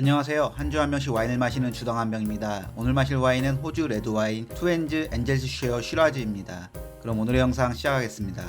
안녕하세요. 한 주한 병씩 와인을 마시는 주당 한 병입니다. 오늘 마실 와인은 호주 레드 와인 투엔즈 엔젤스 쉐어 슈라즈입니다. 그럼 오늘의 영상 시작하겠습니다.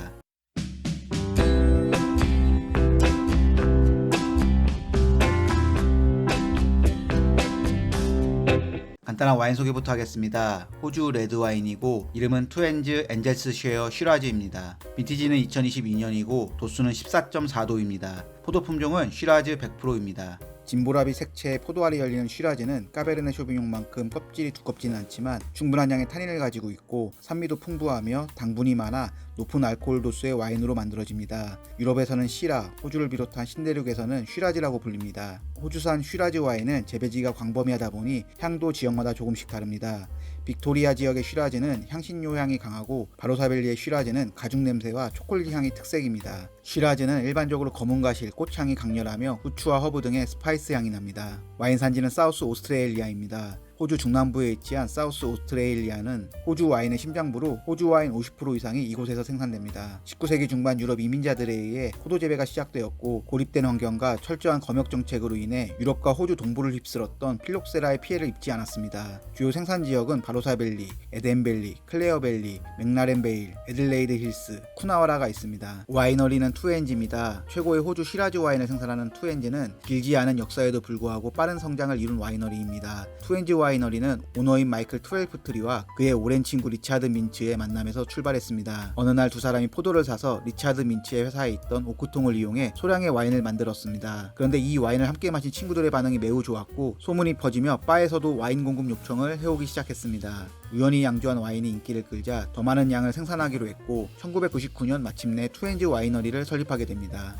간단한 와인 소개부터 하겠습니다. 호주 레드 와인이고 이름은 투엔즈 엔젤스 쉐어 슈라즈입니다. 빈티지는 2022년이고 도수는 14.4도입니다. 포도 품종은 슈라즈 100%입니다. 진보라비 색채의 포도알이 열리는 슈라즈는 까베르네 쇼비뇽만큼 껍질이 두껍지는 않지만 충분한 양의 타닌을 가지고 있고 산미도 풍부하며 당분이 많아 높은 알코올 도수의 와인으로 만들어집니다. 유럽에서는 시라, 호주를 비롯한 신대륙에서는 슈라즈라고 불립니다. 호주산 슈라즈 와인은 재배지가 광범위하다 보니 향도 지역마다 조금씩 다릅니다. 빅토리아 지역의 슈라즈는 향신료 향이 강하고 바로사벨리의 슈라즈는 가죽 냄새와 초콜릿 향이 특색입니다. 슈라즈는 일반적으로 검은 가실, 꽃향이 강렬하며 후추와 허브 등의 스파이스 향이 납니다. 와인 산지는 사우스 오스트레일리아입니다. 호주 중남부에 위치한 사우스 오스트레일리아는 호주 와인의 심장부로 호주 와인 50% 이상이 이곳에서 생산됩니다. 19세기 중반 유럽 이민자들에 의해 포도 재배가 시작되었고 고립된 환경과 철저한 검역 정책으로 인해 유럽과 호주 동부를 휩쓸었던 필록세라의 피해를 입지 않았습니다. 주요 생산 지역은 바로사밸리, 에덴밸리, 클레어밸리, 맥나렌베일, 에들레이드 힐스, 쿠나와라가 있습니다. 와이너리는 투엔지입니다. 최고의 호주 시라즈 와인을 생산하는 투엔지는 길지 않은 역사에도 불구하고 빠른 성장을 이룬 와이너리입니다. 투엔지 와 이너리는 오너인 마이클 트웰프트리와 그의 오랜 친구 리차드 민츠의 만남에서 출발했습니다. 어느 날 두 사람이 포도를 사서 리차드 민츠의 회사에 있던 오크통을 이용해 소량의 와인을 만들었습니다. 그런데 이 와인을 함께 마신 친구들의 반응이 매우 좋았고 소문이 퍼지며 바에서도 와인 공급 요청을 해오기 시작했습니다. 우연히 양조한 와인이 인기를 끌자 더 많은 양을 생산하기로 했고 1999년 마침내 투엔지 와이너리를 설립하게 됩니다.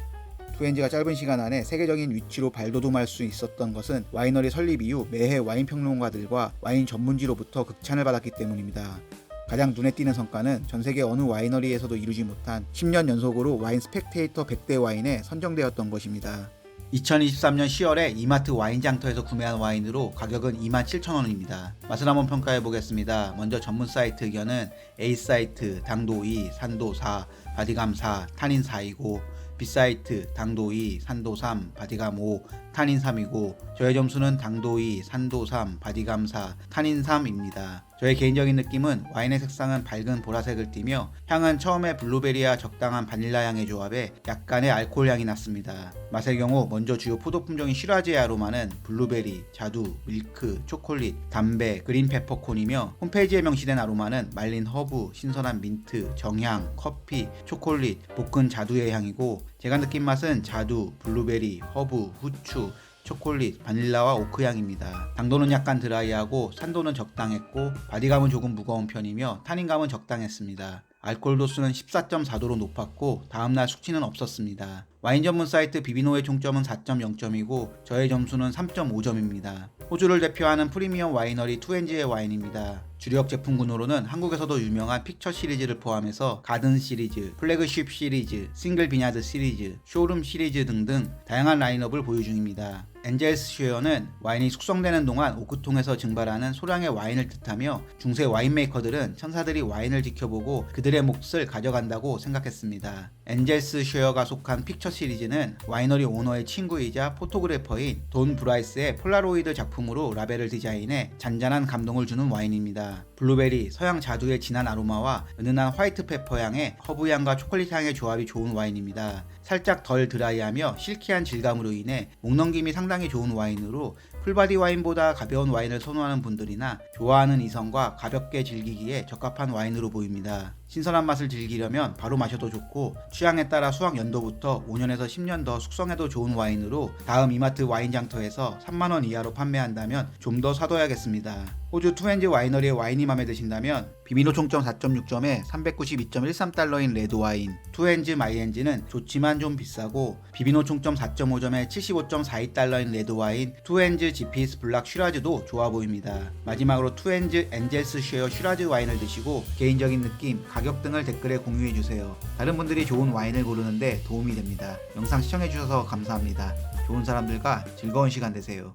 투엔지가 짧은 시간 안에 세계적인 위치로 발돋움할 수 있었던 것은 와이너리 설립 이후 매해 와인 평론가들과 와인 전문지로부터 극찬을 받았기 때문입니다. 가장 눈에 띄는 성과는 전 세계 어느 와이너리에서도 이루지 못한 10년 연속으로 와인 스펙테이터 100대 와인에 선정되었던 것입니다. 2023년 10월에 이마트 와인 장터에서 구매한 와인으로 가격은 27,000원입니다. 맛을 한번 평가해 보겠습니다. 먼저 전문 사이트 의견은 A 사이트 당도 2, 산도 4, 바디감 4, 타닌 4이고 B 사이트 당도 2, 산도 3, 바디감 5, 타닌 3이고 저의 점수는 당도 2, 산도 3, 바디감 4, 타닌 3입니다. 저의 개인적인 느낌은 와인의 색상은 밝은 보라색을 띠며 향은 처음에 블루베리와 적당한 바닐라 향의 조합에 약간의 알코올 향이 났습니다. 맛의 경우 먼저 주요 포도 품종인 시라즈의 아로마는 블루베리, 자두, 밀크, 초콜릿, 담배, 그린 페퍼콘이며 홈페이지에 명시된 아로마는 말린 허브, 신선한 민트, 정향, 커피, 초콜릿, 볶은 자두의 향이고 제가 느낀 맛은 자두, 블루베리, 허브, 후추, 초콜릿, 바닐라와 오크 향입니다. 당도는 약간 드라이하고 산도는 적당했고 바디감은 조금 무거운 편이며 타닌감은 적당했습니다. 알코올 도수는 14.4도로 높았고 다음날 숙취는 없었습니다. 와인 전문 사이트 비비노의 총점은 4.0점이고 저의 점수는 3.5점입니다. 호주를 대표하는 프리미엄 와이너리 투엔지의 와인입니다. 주력 제품군으로는 한국에서도 유명한 픽처 시리즈를 포함해서 가든 시리즈, 플래그십 시리즈, 싱글 비냐드 시리즈, 쇼룸 시리즈 등등 다양한 라인업을 보유 중입니다. 엔젤스 쉐어는 와인이 숙성되는 동안 오크통에서 증발하는 소량의 와인을 뜻하며 중세 와인메이커들은 천사들이 와인을 지켜보고 그들의 몫을 가져간다고 생각했습니다. 엔젤스 쉐어가 속한 픽처 시리즈는 와이너리 오너의 친구이자 포토그래퍼인 돈 브라이스의 폴라로이드 작품으로 라벨을 디자인해 잔잔한 감동을 주는 와인입니다. 블루베리, 서양 자두의 진한 아로마와 은은한 화이트 페퍼 향의 허브 향과 초콜릿 향의 조합이 좋은 와인입니다. 살짝 덜 드라이하며 실키한 질감으로 인해 목 넘김이 상당히 좋은 와인으로 풀바디 와인보다 가벼운 와인을 선호하는 분들이나 좋아하는 이성과 가볍게 즐기기에 적합한 와인으로 보입니다. 신선한 맛을 즐기려면 바로 마셔도 좋고 취향에 따라 수확 연도부터 5년에서 10년 더 숙성해도 좋은 와인으로 다음 이마트 와인 장터에서 3만원 이하로 판매한다면 좀 더 사둬야겠습니다. 호주 투엔지 와이너리의 와인이 마음에 드신다면 비미노 총점 4.6점에 392.13달러인 레드 와인 투엔즈 마이엔지는 좋지만 좀 비싸고 비비노 총점 4.5점에 75.42달러인 레드 와인 투엔즈 지피스 블락 슈라즈도 좋아 보입니다. 마지막으로 투엔즈 엔젤스 쉐어 슈라즈 와인을 드시고 개인적인 느낌, 가격 등을 댓글에 공유해 주세요. 다른 분들이 좋은 와인을 고르는데 도움이 됩니다. 영상 시청해 주셔서 감사합니다. 좋은 사람들과 즐거운 시간 되세요.